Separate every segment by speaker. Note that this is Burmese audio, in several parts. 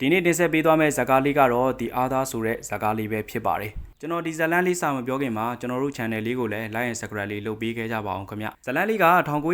Speaker 1: ဒီနေ့တင်ဆက်ပေးသွားမယ့်ဇာတ်ကားလေးကတော့ဒီအားသားဆိုတဲ့ဇာတ်ကားလေးပဲဖြစ်ပါတယ်ကျွန်တော်ဒီဇတ်လန်လေးစာမပြောခင်မှာကျွန်တော်တို့ channel လေးကိုလည်း like and subscribe လေးလုပ်ပေးခဲ့ကြပါအောင်ခင်ဗျဇတ်လန်လေးက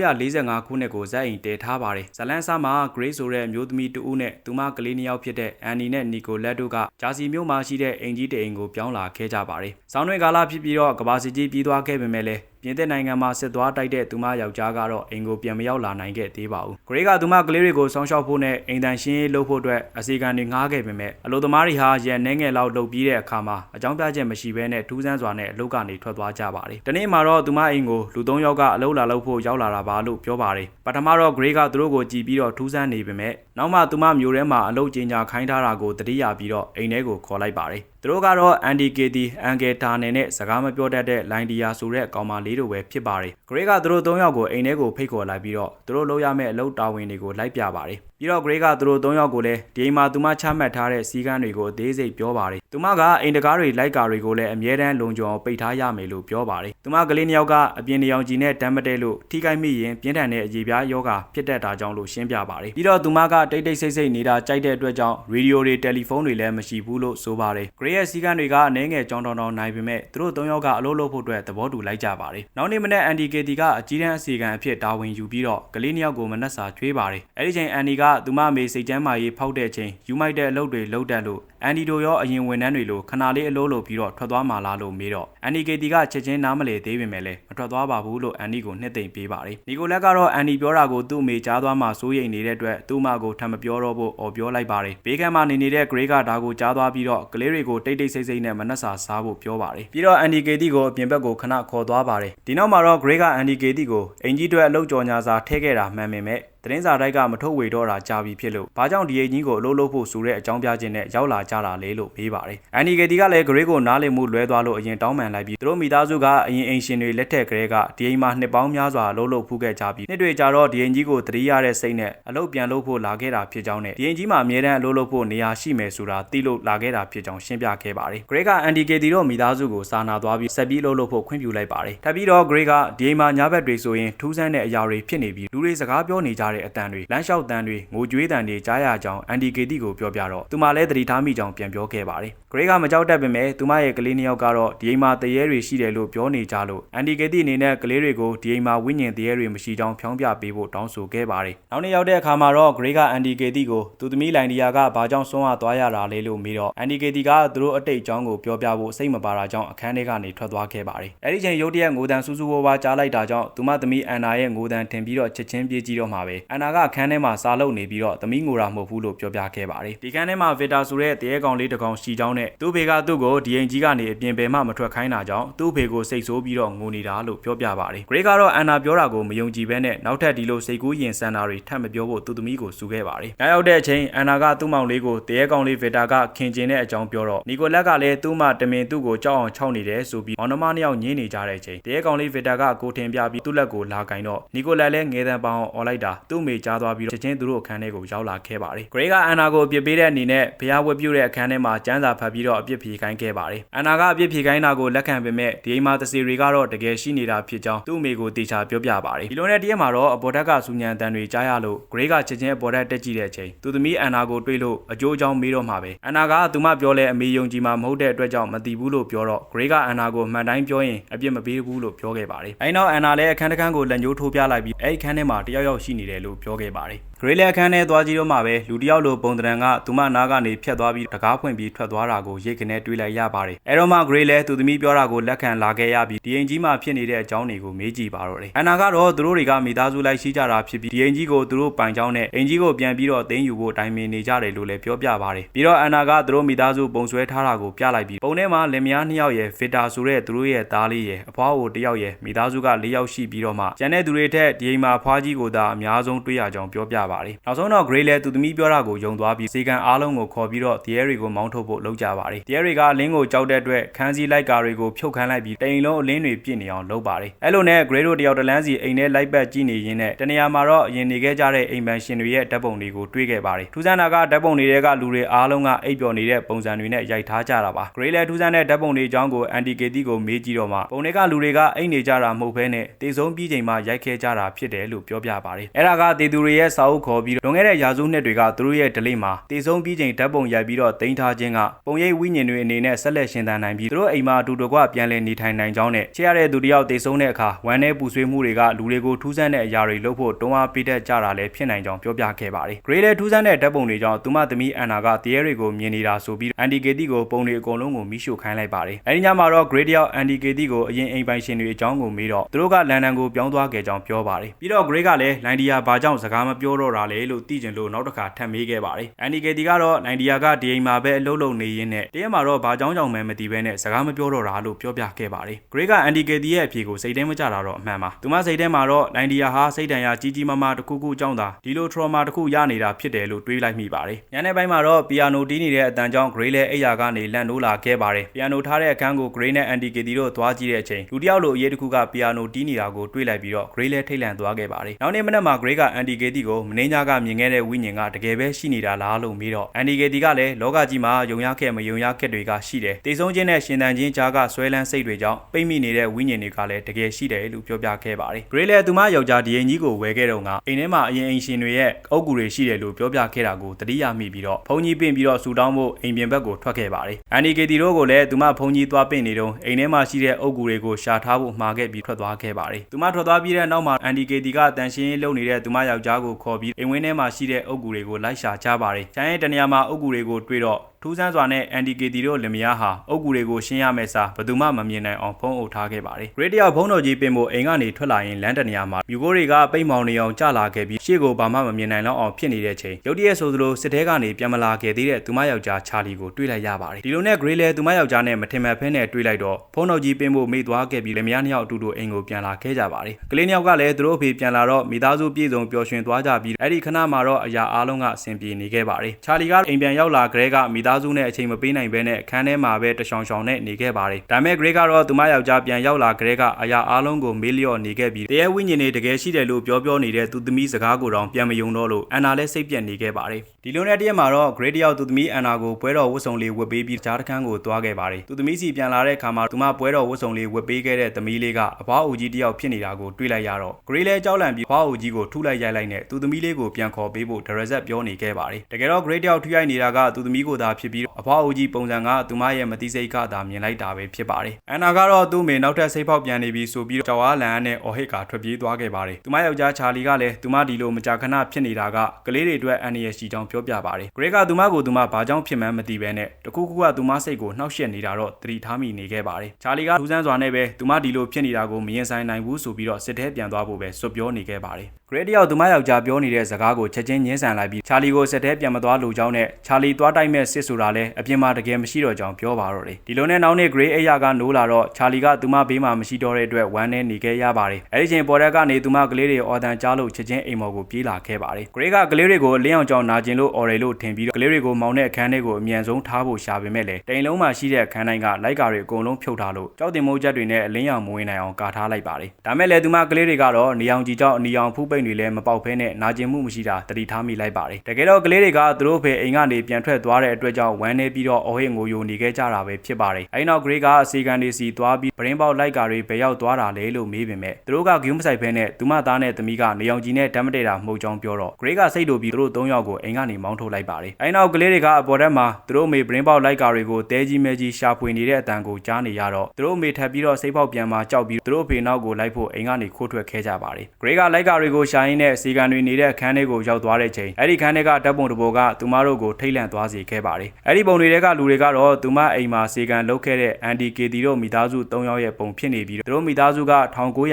Speaker 1: 1945ခုနှစ်ကိုဇက်အိမ်တည်ထားပါတယ်ဇတ်လန်စာမှာ Grace ဆိုတဲ့အမျိုးသမီးတူဦးနဲ့သူမကလေးနှစ်ယောက်ဖြစ်တဲ့ Annie နဲ့ Nico လက်တို့ကဂျာစီမြို့မှာရှိတဲ့အိမ်ကြီးတအိမ်ကိုပြောင်းလာခဲ့ကြပါတယ်ဆောင်းတွင်ကာလဖြစ်ပြီးတော့ကဘာစီကြီးပြီးသွားခဲ့ပေမဲ့လည်းပြင်သစ်နိုင်ငံမှာစစ်သွားတိုက်တဲ့သူမယောက်ျားကတော့အိမ်ကိုပြန်မရောက်လာနိုင်ခဲ့သေးပါဘူး။ဂရေးကသူမကလေးတွေကိုဆောင်းရှောက်ဖို့နဲ့အိမ်တန်ရှင်းရေးလုပ်ဖို့အတွက်အစီအကံတွေငှားခဲ့ပေမဲ့အလို့သမားတွေဟာရန်နှဲငယ်လောက်လုပ်ပြီးတဲ့အခါမှာအကြောင်းပြချက်မရှိဘဲနဲ့ထူးဆန်းစွာနဲ့အလုပ်ကနေထွက်သွားကြပါတယ်။ဒီနေ့မှာတော့သူမအိမ်ကိုလူ၃ယောက်ကအလုပ်လာလုပ်ဖို့ရောက်လာတာပါလို့ပြောပါတယ်။ပထမတော့ဂရေးကသူတို့ကိုကြည်ပြီးတော့ထူးဆန်းနေပေမဲ့နောက်မှသူမမျိုးထဲမှာအလုပ်ကျင်ညာခိုင်းထားတာကိုတတိယပြီးတော့အိမ်ထဲကိုခေါ်လိုက်ပါတယ်။ သူတို့ကတော့အန်ဒီကေတီအန်ဂယ်တာနယ်နဲ့စကားမပြောတတ်တဲ့လိုင်းဒီယာဆိုတဲ့ကောင်မလေးတို့ပဲဖြစ်ပါတယ်။ဂရေးကသူတို့၃ယောက်ကိုအိမ်ထဲကိုဖိတ်ခေါ်လိုက်ပြီးတော့သူတို့လုပ်ရမယ့်အလုပ်တာဝန်တွေကိုလိုက်ပြပါတယ်။ပြီးတော့ဂရေးကသူတို့၃ယောက်ကိုလည်းဒီအိမ်မှာသူမချမှတ်ထားတဲ့စီကန်းတွေကိုအသေးစိတ်ပြောပါတယ်။သူမကအိမ်တကားတွေလိုက်ကာတွေကိုလည်းအမြဲတမ်းလုံခြုံအောင်ပိတ်ထားရမယ်လို့ပြောပါတယ်။သူမကလေးနှစ်ယောက်ကအပြင်တရောင်ကြီးနဲ့တမ်းမတဲလို့ထိခိုက်မိရင်ပြင်းထန်တဲ့အရေးပြားယောဂဖြစ်တတ်တာကြောင့်လို့ရှင်းပြပါတယ်။ပြီးတော့သူမကတိတ်တိတ်ဆိတ်ဆိတ်နေတာကြိုက်တဲ့အတွက်ကြောင့်ရေဒီယိုတွေတယ်လီဖုန်းတွေလည်းမရှိဘူးလို့ဆိုပါတယ်။ဂရေးရဲ့စီကန်းတွေကအနေငယ်ကြောင်းတောင်းတောင်းနိုင်ပေမဲ့သူတို့၃ယောက်ကအလုပ်လုပ်ဖို့အတွက်သဘောတူလိုက်ကြပါတယ်။နောက်နေ့မနေ့အန်ဒီကေတီကအကြီးတန်းအစီကံအဖြစ်တာဝန်ယူပြီးတော့ကလေးနှစ်ယောက်ကိုမနှက်စာချွေးပါတယ်။အဲဒီချိန်အန်ဒီကသူမအမေစိတ်ကျမ်းမာရေးဖောက်တဲ့ချိန်ယူမိုက်တဲ့အလုပ်တွေလုပ်တတ်လို့အန်ဒီတို့ရောအရင်ဝန်ထမ်းတွေလိုခဏလေးအလုပ်လုပ်ပြီးတော့ထွက်သွားမှလားလို့မေးတော့အန်ဒီကေတီကချက်ချင်းနားမလဲသေးပေမဲ့လည်းမထွက်သွားပါဘူးလို့အန်ဒီကိုနှစ်သိမ့်ပေးပါတယ်။နီကိုလက်ကတော့အန်ဒီပြောတာကိုသူ့အမေကြားသွားမှစိုးရိမ်နေတဲ့အတွက်သူ့မကိုထပ်မပြောတော့ဖို့အော်ပြောလိုက်ပါတယ်။ဘေးကမ်းမှာနေနေတဲ့ဂရေးကဒါကိုကြားသွားပြီးတော့ကလေးတွေကိုတိတ်တိတ်ဆိတ်ဆိတ်နဲ့မနှက်စာစားဖို့ပြောပါတယ်။ပြီးတော့အန်ဒီကေတီကိုအပြင်ဘက်ကိုခဏခေါ်သွားပါတယ်။ဒီနောက်မှာတော့ဂရေးကအန်ဒီကေတီကိုအင်ကြီးတွေအလုပ်ကြော်ညာစာထည့်ခဲ့တာမှန်ပေမဲ့ သတင်းစာတိုက်ကမထုတ်ဝေတော့တာကြာပြီဖြစ်လို့ဘာကြောင့်ဒီအိမ်ကြီးကိုအလုပ်လုပ်ဖို့ဆိုတဲ့အကြောင်းပြခြင်းနဲ့ရောက်လာကြတာလေလို့မေးပါတယ်။အန်နီဂေတီကလည်းဂရေးကိုနားလည်မှုလွဲသွားလို့အရင်တောင်းပန်လိုက်ပြီးသူတို့မိသားစုကအရင်အိမ်ရှင်တွေလက်ထက်ကလေးကဒီအိမ်မှာနှစ်ပေါင်းများစွာအလုပ်လုပ်ဖူးခဲ့ကြပြီးနှစ်တွေကြာတော့ဒီအိမ်ကြီးကိုတတိရတဲ့စိတ်နဲ့အလုပ်ပြန်လုပ်ဖို့လာခဲ့တာဖြစ်ကြောင်းနဲ့ဒီအိမ်ကြီးမှာအမြဲတမ်းအလုပ်လုပ်ဖို့နေရာရှိမယ်ဆိုတာသိလို့လာခဲ့တာဖြစ်ကြောင်းရှင်းပြခဲ့ပါတယ်။ဂရေးကအန်ဒီဂေတီတို့မိသားစုကိုစာနာသွားပြီးဆက်ပြီးအလုပ်လုပ်ဖို့ခွင့်ပြုလိုက်ပါတယ်။ထပ်ပြီးတော့ဂရေးကဒီအိမ်မှာညဘက်တွေဆိုရင်ထူးဆန်းတဲ့အရာတွေဖြစ်နေပြီးလူတွေစကားပြောနေကြတဲ့အတန်တွေလမ်းလျှောက်တန်တွေငိုကြွေးတန်တွေကြားရကြောင်းအန်ဒီကေတီကိုပြောပြတော့သူမလည်းသတိထားမိကြောင်းပြန်ပြောခဲ့ပါတယ်။ဂရေးကမကြောက်တတ်ပေမဲ့သူမရဲ့ကလေးနှစ်ယောက်ကတော့ဒီအိမ်မှာတရေတွေရှိတယ်လို့ပြောနေကြလို့အန်ဒီကေတီအနေနဲ့ကလေးတွေကိုဒီအိမ်မှာဝိညာဉ်တရေတွေမရှိကြောင်းဖြောင်းပြပေးဖို့တောင်းဆိုခဲ့ပါတယ်။နောက်နေ့ရောက်တဲ့အခါမှာတော့ဂရေးကအန်ဒီကေတီကိုသူသမီးလိုင်ဒီယာကဘာကြောင့်ဆွမ်းရသွားရတာလဲလို့မေးတော့အန်ဒီကေတီကသူတို့အတိတ်အကြောင်းကိုပြောပြဖို့စိတ်မပါတာကြောင့်အခန်းထဲကနေထွက်သွားခဲ့ပါတယ်။အဲဒီချိန်ရုတ်တရက်ငိုတန်ဆူဆူဝါးဝါကြားလိုက်တာကြောင့်သူမသမီးအန်နာရဲ့ငိုတန်ထင်ပြီးတော့ချက်ချင်းပြေးကြည့်တော့မှာပဲ။အန်နာကအခန်းထဲမှာစာလုပ်နေပြီးတော့သမီးငိုတာမဟုတ်ဘူးလို့ပြောပြခဲ့ပါတယ်ဒီကန်းထဲမှာဗီတာဆိုတဲ့တရေကောင်လေးတစ်ကောင်ရှိကြောင်းနဲ့သူ့ဖေကသူ့ကိုဒီအိမ်ကြီးကနေအပြင်ပယ်မှမထွက်ခိုင်းတာကြောင့်သူ့ဖေကိုစိတ်ဆိုးပြီးတော့ငိုနေတာလို့ပြောပြပါတယ်ဂရေးကတော့အန်နာပြောတာကိုမယုံကြည်ဘဲနဲ့နောက်ထပ်ဒီလိုစိတ်ကူးရင်ဆန်တာတွေထပ်မပြောဖို့သူ့သမီးကိုစူခဲ့ပါတယ်နောက်ရောက်တဲ့အချိန်အန်နာကသူ့မောင်လေးကိုတရေကောင်လေးဗီတာကခင်ကျင်တဲ့အကြောင်းပြောတော့နီကိုလက်ကလည်းသူ့မတမင်သူ့ကိုကြောက်အောင်ခြောက်နေတယ်ဆိုပြီးမောင်နှမနှစ်ယောက်ညင်းနေကြတဲ့အချိန်တရေကောင်လေးဗီတာကကိုထင်ပြပြီးသူ့လက်ကိုလာကင်တော့နီကိုလက်လည်းငဲတန်ပအောင်អော်လိုက်တာသူ့မိကြားသွားပြီးတော့ချက်ချင်းသူတို့အခန်းထဲကိုရောက်လာခဲ့ပါတယ်ဂရေးကအန်နာကိုအပြစ်ပေးတဲ့အနေနဲ့ဘုရားဝတ်ပြုတဲ့အခန်းထဲမှာကျမ်းစာဖတ်ပြီးတော့အပြစ်ဖြေခိုင်းခဲ့ပါတယ်။အန်နာကအပြစ်ဖြေခိုင်းတာကိုလက်ခံပေမဲ့ဒီအိမ်မှာတစီတွေကတော့တကယ်ရှိနေတာဖြစ်ကြောင်းသူ့အမေကိုတေချာပြောပြပါတယ်။ဒီလိုနဲ့တရက်မှာတော့အပေါ်ဓာတ်ကစူညံတန်တွေကြားရလို့ဂရေးကချက်ချင်းအပေါ်ဓာတ်တက်ကြည့်တဲ့အချိန်သူသမီးအန်နာကိုတွေ့လို့အကျိုးအကြောင်းမေးတော့မှာပဲ။အန်နာကသူမပြောလဲအမေယုံကြည်မှာမဟုတ်တဲ့အတွက်ကြောင့်မတီးဘူးလို့ပြောတော့ဂရေးကအန်နာကိုမှန်တိုင်းပြောရင်အပြစ်မပေးဘူးလို့ပြောခဲ့ပါတယ်။အဲဒီနောက်အန်နာလည်းအခန်းတစ်ခန်းကိုလက်ညှိုးထိုးပြလိုက်ပြီးအဲဒီခန်းထဲမှာတယောက်ယောက်ရှိနေတယ်လို့ပြောခဲ့ပါတယ်။ ဂရေးလက်အခန်းထဲသွားကြည့်တော့မှပဲလူတယောက်လိုပုံတံကသူမနာကနေဖြတ်သွားပြီးတကားဖွင့်ပြီးထွက်သွားတာကိုရိတ်ကနေတွေးလိုက်ရပါတယ်။အဲတော့မှဂရေးလည်းသူသမီးပြောတာကိုလက်ခံလာခဲ့ရပြီးဒီအိမ်ကြီးမှာဖြစ်နေတဲ့အကြောင်းတွေကိုမေးကြည့်ပါတော့တယ်။အန်နာကတော့သူတို့တွေကမိသားစုလိုက်ရှိကြတာဖြစ်ပြီးဒီအိမ်ကြီးကိုသူတို့ပိုင်ကြောင်းနဲ့အိမ်ကြီးကိုပြန်ပြီးတော့သိမ်းယူဖို့တိုင်ပင်နေကြတယ်လို့လည်းပြောပြပါတယ်။ပြီးတော့အန်နာကသူတို့မိသားစုပုံဆွဲထားတာကိုပြလိုက်ပြီးပုံထဲမှာလင်မယားနှစ်ယောက်ရဲ့ဗီတာဆိုတဲ့သူတို့ရဲ့သားလေးရဲ့အဖွားကိုတစ်ယောက်ရဲ့မိသားစုက၄ယောက်ရှိပြီးတော့မှကျန်တဲ့သူတွေထက်ဒီအိမ်မှာဖွားကြီးကိုသာအများဆုံးတွေ့ရကြောင်းပြောပြပါတယ်။နောက်ဆုံးတော့ Gray လည်းသူသမီးပြောတာကိုယုံသွားပြီးစေကန်အားလုံးကိုခေါ်ပြီးတော့ Thierry ကိုမောင်းထုတ်ဖို့လုပ်ကြပါတယ်။ Thierry ကအလင်းကိုကြောက်တဲ့အတွက်ခန်းစည်းလိုက်ကာတွေကိုဖြုတ်ခန်းလိုက်ပြီးတိမ်လုံးအလင်းတွေပြည့်နေအောင်လုပ်ပါတယ်။အဲ့လိုနဲ့ Gray တို့တယောက်တလန်းစီအိမ်ထဲလိုက်ပတ်ကြည့်နေရင်းနဲ့တနေရာမှာတော့အရင်နေခဲ့ကြတဲ့အိမ်ပန်ရှင်တွေရဲ့ဓာတ်ပုံတွေကိုတွေ့ခဲ့ပါတယ်။ထူးဆန်းတာကဓာတ်ပုံတွေကလူတွေအားလုံးကအိပ်ပျော်နေတဲ့ပုံစံတွေနဲ့ရိုက်ထားကြတာပါ။ Gray လည်းထူးဆန်းတဲ့ဓာတ်ပုံတွေအကြောင်းကို Andy Katie ကိုမေးကြည့်တော့မှပုံတွေကလူတွေကအိပ်နေကြတာမဟုတ်ဘဲနဲ့တေဆုံးပြီးချိန်မှာရိုက်ခဲ့ကြတာဖြစ်တယ်လို့ပြောပြပါတယ်။အဲ့ဒါကတေသူတွေရဲ့စာအုပ်ခေါ်ပြီးလွန်ခဲ့တဲ့ရာစုနှစ်တွေကသူတို့ရဲ့ delay မှာတည်ဆုံးပြီးချိန်ဓာတ်ပုံရိုက်ပြီးတော့တင်ထားခြင်းကပုံရိပ်ဝိညာဉ်တွေအနေနဲ့ဆက်လက်ရှင်သန်နိုင်ပြီးသူတို့အိမ်မှာအတူတကွပြန်လည်နေထိုင်နိုင်ကြောင်းနဲ့ချစ်ရတဲ့သူတစ်ယောက်တည်ဆုံးတဲ့အခါဝမ်းနဲ့ပူဆွေးမှုတွေကလူတွေကိုထူးဆန်းတဲ့အရာတွေလုပ်ဖို့တွန်းအားပေးတတ်ကြတာလည်းဖြစ်နိုင်ကြောင်းပြောပြခဲ့ပါတယ်။ Gray လည်းထူးဆန်းတဲ့ဓာတ်ပုံတွေကြောင့်သူမသမီးအန်နာကတရေတွေကိုမြင်နေတာဆိုပြီးအန်ဒီကေတီကိုပုံတွေအကုန်လုံးကိုမိရှို့ခိုင်းလိုက်ပါတယ်။အဲဒီညမှာတော့ Gray တယောက်အန်ဒီကေတီကိုအရင်အိမ်ပိုင်ရှင်တွေအကြောင်းကိုမေးတော့သူတို့ကလန်ဒန်ကိုပြောင်းသွားခဲ့ကြောင်းပြောပါတယ်။ပြီးတော့ Gray ကလည်းလိုင်ဒီယာဘာကြောင့်စကားမပြောတော့တာလဲလို့သိကျင်လို့နောက်တစ်ခါထပ်မေးခဲ့ပါတယ်။အန်ဒီကေတီကတော့လိုင်ဒီယာကဒီအိမ်မှာပဲအလုပ်လုပ်နေရင်းနဲ့တရက်မှာတော့ဘာကြောင့်ကြောင့်မှမသိဘဲနဲ့စကားမပြောတော့တာလို့ပြောပြခဲ့ပါတယ်။ Gray ကအန်ဒီကေတီရဲ့အဖြေကိုစိတ်ထဲမကြတာတော့အမှန်ပါ။သူမစိတ်ထဲမှာတော့လိုင်ဒီယာဟာစိတ်တန်ရာကြီးကြီးမားမားတစ်ခုခုကြောင့်သာဒီလို trauma တစ်ခုရနေတာဖြစ်တယ်လို့တွေးလိုက်မိပါတယ်။ညနေပိုင်းမှာတော့ပီယာနိုတီးနေတဲ့အတန်ကြောင့် Gray လည်းအိယာကနေလန့်နိုးလာခဲ့ပါတယ်။ပီယာနိုထားတဲ့အခန်းကို Gray နဲ့ Andy Katie တို့သွားကြည့်တဲ့အချိန်လူတစ်ယောက်လိုအရေးတစ်ခုကပီယာနိုတီးနေတာကိုတွေးလိုက်ပြီးတော့ Gray လည်းထိတ်လန့်သွားခဲ့ပါတယ်။နောက်နေ့မနက်မှာ Gray က Andy Katie ကိုမင်းညကမြင်ခဲ့တဲ့ဝိညာဉ်ကတကယ်ပဲရှိနေတာလားလို့မေးတော့ Andy Katie ကလည်းလောကကြီးမှာယုံရခဲ့မယုံရခဲ့တွေကရှိတယ်။တေဆုံးခြင်းနဲ့ရှင်သန်ခြင်းကြားကဆွဲလန်းစိတ်တွေကြောင့်ပိတ်မိနေတဲ့ဝိညာဉ်တွေကလည်းတကယ်ရှိတယ်လို့ပြောပြခဲ့ပါတယ်။ Gray လည်းသူမယောက်ျားဒီရင်ကြီးကိုဝယ်ခဲ့တော့ကအိမ်ထဲမှာအရင်အိမ်ရှင်တွေရဲ့အုပ်ကူတွေရှိတယ်လို့ပြောပြခဲ့တာကိုတတိယမိပြီးတော့ဘုံကြီးပင့်ပြီးတော့ဆူတောင်းဖို့အိမ်ပြင်ဘက်ကိုထွက်ခဲ့ပါတယ်။အန်ဒီကေတီတို့ကိုလည်းသူမဘုံကြီးသွားပင့်နေတော့အိမ်ထဲမှာရှိတဲ့အုပ်ကူတွေကိုရှာထားဖို့မှာခဲ့ပြီးထွက်သွားခဲ့ပါတယ်။သူမထွက်သွားပြီးတဲ့နောက်မှာအန်ဒီကေတီကတန်ရှင်းရေးလုပ်နေတဲ့သူမယောက်ျားကိုခေါ်ပြီးအိမ်ဝင်းထဲမှာရှိတဲ့အုပ်ကူတွေကိုလိုက်ရှာကြပါတယ်။ချမ်းရဲ့တနေရာမှာအုပ်ကူတွေကိုတွေ့တော့ ထူးဆန်းစွာနဲ့ NDKT တို့လင်မယားဟာအုပ်ကူတွေကိုရှင်းရမယ့်စာဘယ်သူမှမမြင်နိုင်အောင်ဖုံးအုပ်ထားခဲ့ပါတယ်။ Great တယောက်ဖုံးတော်ကြီးပင်ဖို့အိမ်ကနေထွက်လာရင်လမ်းတနေရာမှာမြူကိုတွေကပိတ်မောင်နေအောင်ကြလာခဲ့ပြီးရှေ့ကိုဘာမှမမြင်နိုင်တော့အောင်ဖြစ်နေတဲ့ချိန်ရုတ်တရက်ဆိုသလိုစစ်ထဲကနေပြန်မလာခဲ့သေးတဲ့သူမယောက်ျားချာလီကိုတွေ့လိုက်ရပါတယ်။ဒီလိုနဲ့ Great လည်းသူမယောက်ျားနဲ့မထင်မှတ်ဖဲနဲ့တွေ့လိုက်တော့ဖုံးတော်ကြီးပင်ဖို့မိသွားခဲ့ပြီးလင်မယားနှစ်ယောက်အတူတူအိမ်ကိုပြန်လာခဲ့ကြပါတယ်။ကလေးနှစ်ယောက်ကလည်းသူတို့အဖေပြန်လာတော့မိသားစုပြည်စုံပျော်ရွှင်သွားကြပြီးအဲ့ဒီခဏမှာတော့အရာအားလုံးကအဆင်ပြေနေခဲ့ပါတယ်။ချာလီကအိမ်ပြန်ရောက်လာကြတဲ့ကမိသားစုနဲ့အချိန်မပေးနိုင်ဘဲနဲ့အခန်းထဲမှာပဲတရှောင်ရှောင်နဲ့နေခဲ့ပါတယ်။ဒါမဲ့ Grey ကတော့သူမယောက်ျားပြန်ရောက်လာကြတဲ့ကအရာအားလုံးကိုမေးလျော့နေခဲ့ပြီးတရားဝိညာဉ်တွေတကယ်ရှိတယ်လို့ပြောပြောနေတဲ့သူသမီးစကားကိုတော့ပြန်မယုံတော့လို့အန်နာလည်းစိတ်ပြက်နေခဲ့ပါတယ်။ဒီလိုနဲ့တရက်မှာတော့ Grey တယောက်သူသမီးအန်နာကိုပွဲတော်ဝတ်စုံလေးဝတ်ပေးပြီးကြားတစ်ခန်းကိုသွားခဲ့ပါတယ်။သူသမီးစီပြန်လာတဲ့အခါမှာသူမပွဲတော်ဝတ်စုံလေးဝတ်ပေးခဲ့တဲ့သမီးလေးကအဘွားအိုကြီးတယောက်ဖြစ်နေတာကိုတွေ့လိုက်ရတော့ Grey လည်းကြောက်လန့်ပြီးဘွားအိုကြီးကိုထုလိုက်ရိုက်လိုက်နဲ့သူသမီးလေးကိုပြန်ခေါ်ပေးဖို့ဒရဇက်ပြောနေခဲ့ပါတယ်။တကယ်တော့ Grey တယောက်ထိရိုက်နေတာကသူသမီးကိုသာဖြစ်ပြီးအဘွားအိုကြီးပုံစံကသူမရဲ့မတိစိတ်ကသာမြင်လိုက်တာပဲဖြစ်ပါတယ်။အန်နာကတော့သူ့မေနောက်ထပ်စိတ်ဖောက်ပြန်နေပြီဆိုပြီးကြော်အားလန်နဲ့အော်ဟစ်ကထွက်ပြေးသွားခဲ့ပါတယ်။သူမယောက်ျားချာလီကလည်းသူမဒီလိုမကြာခဏဖြစ်နေတာကကလေးတွေအတွက်အန်ရရှိကြောင်းပြောပြပါတယ်။ဂရေကသူမကိုသူမဘာကြောင့်ဖြစ်မှန်းမသိဘဲနဲ့တခုခုကသူမစိတ်ကိုနှောက်ယှက်နေတာတော့သတိထားမိနေခဲ့ပါတယ်။ချာလီကထူးဆန်းစွာနဲ့ပဲသူမဒီလိုဖြစ်နေတာကိုမရင်ဆိုင်နိုင်ဘူးဆိုပြီးတော့စစ်ထဲပြန်သွားဖို့ပဲစွပ်ပြောနေခဲ့ပါတယ်။ဂ ရေတယောက်သူမယောက်ျားပြောနေတဲ့စကားကိုချက်ချင်းညှင်းဆန်လိုက်ပြီးချာလီကိုစစ်ထဲပြန်မသွားလို့ကြောင်းနဲ့ချာလီသွားတိုက်မဲ့စစ်ဆိုတာလည်းအပြင်မှာတကယ်မရှိတော့ကြောင်းပြောပါတော့တယ်။ဒီလိုနဲ့နောက်နေ့ Grey အိယာကနိုးလာတော့ချာလီကသူမဘေးမှာမရှိတော့တဲ့အတွက်ဝမ်းနဲ့နေခဲ့ရပါတယ်။အဲဒီချိန်ပေါ်တက်ကနေသူမကလေးတွေအော်တန်ကြားလို့ချက်ချင်းအိမ်မော်ကိုပြေးလာခဲ့ပါတယ်။ Grey ကကလေးတွေကိုလင်းအောင်ကြောင်နာကျင်လို့အော်ရယ်လို့ထင်ပြီးတော့ကလေးတွေကိုမောင်းတဲ့အခန်းထဲကိုအမြန်ဆုံးထားဖို့ရှာပေမဲ့လည်းတိမ်လုံးမှာရှိတဲ့အခန်းတိုင်းကလိုက်ကာတွေအကုန်လုံးဖြုတ်ထားလို့ကြောက်တင်မိုးချက်တွေနဲ့အလင်းရောင်မဝင်နိုင်အောင်ကာထားလိုက်ပါတယ်။ဒါမဲ့လည်းသူမကလေးတွေကတော့နေအောင်ကြီးကြောက်အနီအောင်ဖူးပိန်တွေလည်းမပေါက်ဖဲနဲ့နာကျင်မှုမရှိတာတတိထားမိလိုက်ပါတယ်။တကယ်တော့ကလေးတွေကသူတို့ဖေအိမ်ကနေပြန်ထွက်သွားတဲ့အတွက်ကြောင့်ဝမ်းနေပြီးတော့အော်ဟစ်ငိုယိုနေခဲ့ကြတာပဲဖြစ်ပါတယ်။အဲဒီနောက် Grey ကအစီကန်တွေစီသွားပြီးပရင်းပေါက်လိုက်ကာတွေဘယ်ရောက်သွားတာလဲလို့မေးပေမဲ့သူတို့ကဂယူးမဆိုင်ဖဲနဲ့သူမသားနဲ့သမီးကနေအောင်ကြီးနဲ့ဓာတ်မတည့်တာမှုတ်ကြောင်းပြောတော့ Grey ကစိတ်တူပြီးသူတို့၃ယောက်ကိုအိမ်ကနေမောင်းထုတ်လိုက်ပါတယ်။အဲဒီနောက်ကလေးတွေကအပေါ်ထက်မှာသူတို့မေပရင်းပေါက်လိုက်ကာတွေကိုတဲကြီးမဲကြီးရှာဖွေနေတဲ့အတန်ကိုကြားနေရတော့သူတို့မေထပ်ပြီးတော့စိတ်ပေါက်ပြန်มาကြောက်ပြီးသူတို့ဖေနောက်ကိုလိုက်ဖို့အိမ်ကနေခိုးထွက်ခဲ့ကြပါတယ်။ Grey ကလိုက်ကာတွေကိုရှာရင်းနဲ့စီကန်တွေနေတဲ့အခန်းထဲကိုရောက်သွားတဲ့ချိန်အဲ့ဒီခန်းထဲကဓာတ်ပုံတဘောကသူမတို့ကိုထိတ်လန့်သွားစေခဲ့ပါတယ်။အဲ့ဒီပုံတွေကလူတွေကတော့သူမအိမ်မှာစီကန်လုတ်ခဲ့တဲ့အန်ဒီကေတီတို့မိသားစု၃ယောက်ရဲ့ပုံဖြစ်နေပြီးသူတို့မိသားစုက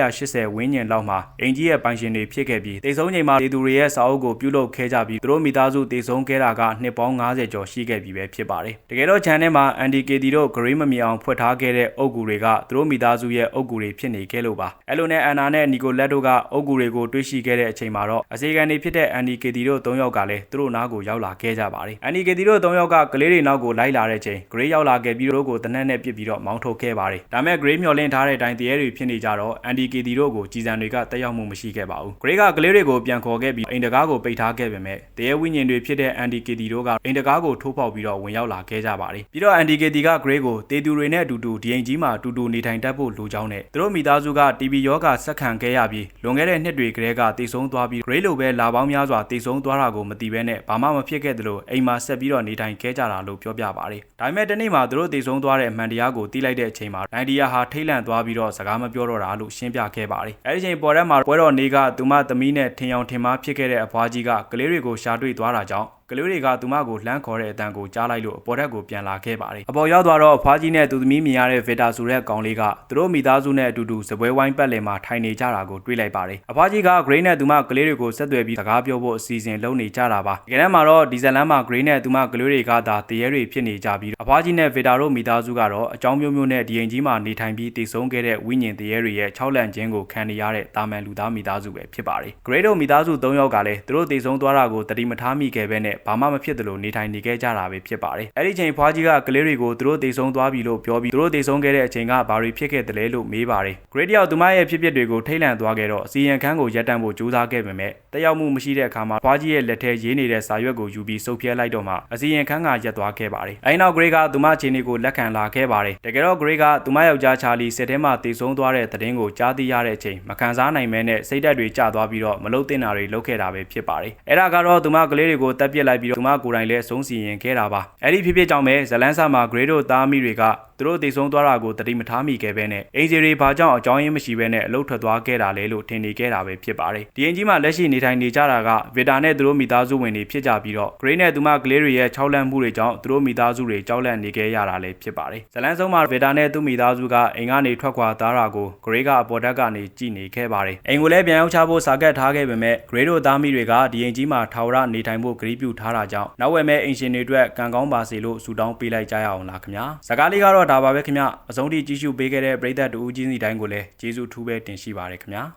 Speaker 1: 1980ဝန်းကျင်လောက်မှာအင်ကြီးရဲ့ပိုင်ရှင်တွေဖြစ်ခဲ့ပြီးတိတ်ဆုံးချိန်မှာဒေသူတွေရဲ့စာအုပ်ကိုပြုလုပ်ခဲ့ကြပြီးသူတို့မိသားစုတည်ဆုံးခဲ့တာကနှစ်ပေါင်း90ကျော်ရှိခဲ့ပြီပဲဖြစ်ပါတယ်။တကယ်တော့ channel မှာအန်ဒီကေတီတို့ဂရိမမီအောင်ဖွက်ထားခဲ့တဲ့အုပ်ကူတွေကသူတို့မိသားစုရဲ့အုပ်ကူတွေဖြစ်နေခဲ့လို့ပါ။အဲ့လိုနဲ့အန်နာနဲ့နီကိုလက်တို့ကအုပ်ကူတွေကိုတွေးရှိခဲ့တဲ့အချိန်မှာတော့အစီကန်တွေဖြစ်တဲ့အန်ဒီကေတီတို့၃ယောက်ကလည်းသူတို့နားကိုရောက်လာခဲ့ကြပါတယ်။အန်ဒီကေတီတို့၃ယောက်ကကလေးတွေနောက်ကိုလိုက်လာတဲ့ချိန်ဂရိရောက်လာခဲ့ပြီးတို့ကိုတနက်နဲ့ပြစ်ပြီးတော့မောင်းထုတ်ခဲ့ပါတယ်။ဒါမဲ့ဂရိမျော်လင့်ထားတဲ့အတိုင်းတရေတွေဖြစ်နေကြတော့အန်ဒီကေတီတို့ကိုကြီးစံတွေကတက်ရောက်မှုမရှိခဲ့ပါဘူး။ဂရိကကလေးတွေကိုပြန်ခေါ်ခဲ့ပြီးအိမ်တကားကိုပိတ်ထားခဲ့ပေမဲ့တရေဝိညာဉ်တွေဖြစ်တဲ့အန်ဒီကေတီတို့ကအိမ်တကားကိုထိုးပေါက်ပြီးတော့ဝင်ရောက်လာခဲ့ကြပါတယ်။ပြီးတော့အန်ဒီကေတီကဂရိကိုတေသူတွေနဲ့အတူတူဒီအိမ်ကြီးမှာအတူတူနေထိုင်တတ်ဖို့လိုကြောင်းနဲ့သူတို့မိသားစုက TB ယောဂဆက်ခံခဲ့ရပြီးလွန်ခဲ့တဲ့နှစ်တွေကတည်းကတည်ဆုံးသွားပြီး grade လိုပဲလာပေါင်းများစွာတည်ဆုံးသွားတာကိုမသိဘဲနဲ့ဘာမှမဖြစ်ခဲ့သလိုအိမ်မှာဆက်ပြီးတော့နေထိုင်ခဲ့ကြတာလို့ပြောပြပါတယ်ဒါပေမဲ့တနေ့မှာသူတို့တည်ဆုံးသွားတဲ့အမှန်တရားကိုသိလိုက်တဲ့အချိန်မှာနိုင်ဒီယာဟာထိတ်လန့်သွားပြီးတော့စကားမပြောတော့တာလို့ရှင်းပြခဲ့ပါတယ်အဲဒီချိန်ပေါ်ရက်မှာပွဲတော်နေကသူမသမီးနဲ့ထင်အောင်ထင်မှားဖြစ်ခဲ့တဲ့အဖွားကြီးကကလေးတွေကိုရှာတွေ့သွားတာကြောင့် ကလေးတွေကသူမကိုလှမ်းခေါ်တဲ့အတန်ကိုကြားလိုက်လို့အပေါ်ထက်ကိုပြန်လာခဲ့ပါတယ်အပေါ်ရောက်သွားတော့အဖွားကြီးနဲ့သူသမီးမြင်ရတဲ့ဗီတာဆိုတဲ့ကောင်လေးကသူတို့မိသားစုနဲ့အတူတူစပွဲဝိုင်းပတ်လည်မှာထိုင်နေကြတာကိုတွေ့လိုက်ပါတယ်အဖွားကြီးက Grey နဲ့သူမကလေးတွေကိုဆက်သွယ်ပြီးစကားပြောဖို့အစီအစဉ်လုပ်နေကြတာပါဒီကနေ့မှာတော့ဒီဇလန်မှာ Grey နဲ့သူမကလေးတွေကသာတရေတွေဖြစ်နေကြပြီးအဖွားကြီးနဲ့ဗီတာတို့မိသားစုကတော့အကြောင်းမျိုးမျိုးနဲ့ဒီအိမ်ကြီးမှာနေထိုင်ပြီးတည်ဆုံးခဲ့တဲ့ဝိညာဉ်တရေတွေရဲ့၆လန့်ခြင်းကိုခံနေရတဲ့တာမန်လူသားမိသားစုပဲဖြစ်ပါတယ်။ Grey တို့မိသားစု၃ယောက်ကလည်းသူတို့တည်ဆုံးသွားတာကိုတတိမထားမိခဲ့ပဲနဲ့ဘာမှမဖြစ်သလိုနေထိုင်နေခဲ့ကြတာပဲဖြစ်ပါတယ်။အဲ့ဒီချိန်ဖွားကြီးကကလေးတွေကိုသူတို့တည်ဆုံးသွားပြီလို့ပြောပြီးသူတို့တည်ဆုံးခဲ့တဲ့အချိန်ကဘာတွေဖြစ်ခဲ့တယ်လဲလို့မေးပါတယ်။ Grey တယောက်သူမရဲ့ဖြစ်ပျက်တွေကိုထိတ်လန့်သွားခဲ့တော့အစီရင်ခန်းကိုရပ်တန့်ဖို့ကြိုးစားခဲ့ပေမဲ့တက်ရောက်မှုမရှိတဲ့အခါမှာဖွားကြီးရဲ့လက်ထဲရေးနေတဲ့စာရွက်ကိုယူပြီးစုပ်ပြဲလိုက်တော့မှအစီရင်ခန်းကရပ်သွားခဲ့ပါတယ်။အဲဒီနောက် Grey ကသူမခြေနေကိုလက်ခံလာခဲ့ပါတယ်။တကယ်တော့ Grey ကသူမယောက်ျားချာလီစစ်ထဲမှာတည်ဆုံးသွားတဲ့သတင်းကိုကြားသိရတဲ့အချိန်မခံစားနိုင်မဲနဲ့စိတ်ဓာတ်တွေကျသွားပြီးတော့မလုတ်တင်တာတွေလုပ်ခဲ့တာပဲဖြစ်ပါတယ်။အဲ့ဒါကတော့သူမကလေးတွေကိုတက်ပစ်လိုက်ပြီးတော့သူမကိုယ်တိုင်လည်းဆုံးစီရင်ခဲ့တာပါ။အဲ့ဒီဖြစ်ဖြစ်ကြောင့်ပဲဇလန်းဆာမှာ Grey တို့သားမိတွေက သူတို့တည်ဆုံးသွားတာကိုတတိမထားမိခဲ့ပဲနဲ့အင်ဂျီတွေဘာကြောင့်အကြောင်းရင်းမရှိဘဲနဲ့အလုတ်ထွက်သွားခဲ့တာလဲလို့ထင်နေခဲ့တာပဲဖြစ်ပါတယ်။ဒီအင်ဂျီမှာလက်ရှိနေထိုင်နေကြတာကဗီတာနဲ့သူတို့မိသားစုဝင်တွေဖြစ်ကြပြီးတော့ Grey နဲ့သူမကလေးတွေရဲ့၆လန့်မှုတွေကြောင့်သူတို့မိသားစုတွေကြောက်လန့်နေခဲ့ရတာလည်းဖြစ်ပါတယ်။ဇလန်းဆုံးမှာဗီတာနဲ့သူ့မိသားစုကအိမ်ကနေထွက်ခွာသွားတာကို Grey ကအပေါ်ဓာတ်ကနေကြည့်နေခဲ့ပါတယ်။အိမ်ကိုလည်းပြန်ရောက်ချဖို့စာကတ်ထားခဲ့ပေမဲ့ Grey တို့သားမိတွေကဒီအင်ဂျီမှာထာဝရနေထိုင်ဖို့ဂရုပြုထားတာကြောင့်နောက်ဝယ်မဲ့အင်ရှင်တွေအတွက်ကံကောင်းပါစေလို့ဆုတောင်းပေးလိုက်ကြရအောင်လားခင်ဗျာ။စကားလေးကတော့ဒါပါပဲခင်ဗျ။အဆုံးထိကြည့်ရှုပေးခဲ့တဲ့ပရိသတ်တူဦးချင်းစီတိုင်းကိုလည်းကျေးဇူးထူးပဲတင်ရှိပါရခင်ဗျာ။